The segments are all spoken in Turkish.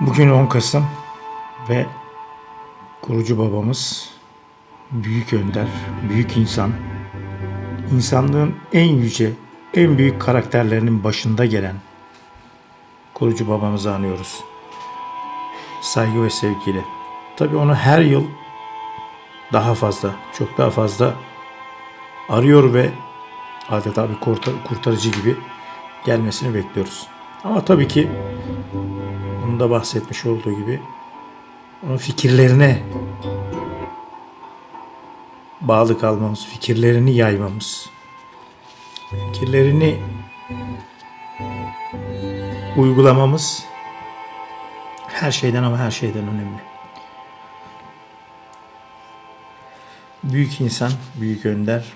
Bugün 10 Kasım ve kurucu babamız büyük önder, büyük insan, insanlığın en yüce, en büyük karakterlerinin başında gelen kurucu babamızı anıyoruz. Saygı ve sevgiyle. Tabii onu her yıl daha fazla, çok daha fazla arıyor ve adeta bir kurtar- kurtarıcı gibi gelmesini bekliyoruz. Ama tabii ki onun bahsetmiş olduğu gibi onun fikirlerine bağlı kalmamız, fikirlerini yaymamız, fikirlerini uygulamamız her şeyden ama her şeyden önemli. Büyük insan, büyük önder,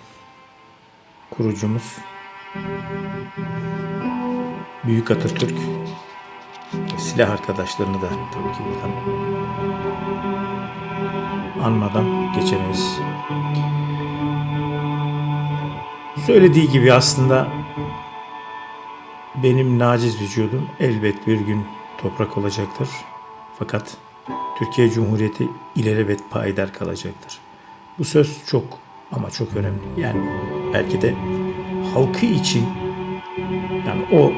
kurucumuz, büyük Atatürk, silah arkadaşlarını da tabii ki buradan anmadan geçemeyiz. Söylediği gibi aslında benim naciz vücudum elbet bir gün toprak olacaktır. Fakat Türkiye Cumhuriyeti ilelebet payidar kalacaktır. Bu söz çok ama çok önemli. Yani belki de halkı için yani o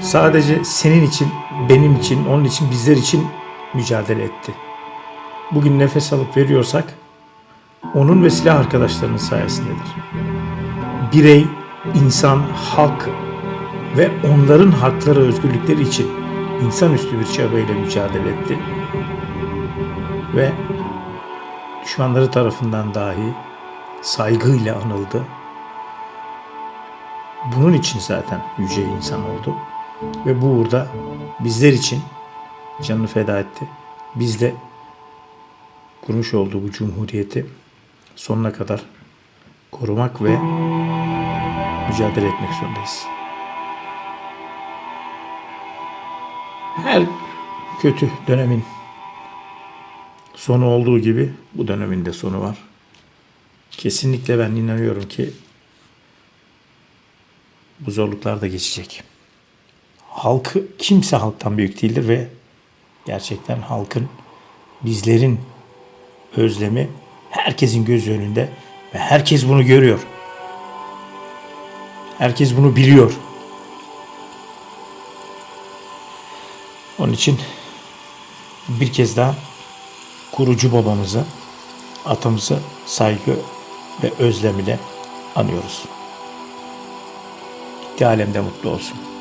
sadece senin için, benim için, onun için, bizler için mücadele etti. Bugün nefes alıp veriyorsak onun ve silah arkadaşlarının sayesindedir. Birey, insan, halk ve onların hakları, özgürlükleri için insanüstü bir çabayla mücadele etti. Ve düşmanları tarafından dahi saygıyla anıldı. Bunun için zaten yüce insan oldu. Ve bu uğurda bizler için canını feda etti. Biz de kurmuş olduğu bu cumhuriyeti sonuna kadar korumak ve mücadele etmek zorundayız. Her kötü dönemin sonu olduğu gibi bu dönemin de sonu var. Kesinlikle ben inanıyorum ki bu zorluklar da geçecek. Halkı kimse halktan büyük değildir ve gerçekten halkın bizlerin özlemi herkesin göz önünde ve herkes bunu görüyor. Herkes bunu biliyor. Onun için bir kez daha kurucu babamızı, atamızı saygı ve özlem anıyoruz. Gitti alemde mutlu olsun.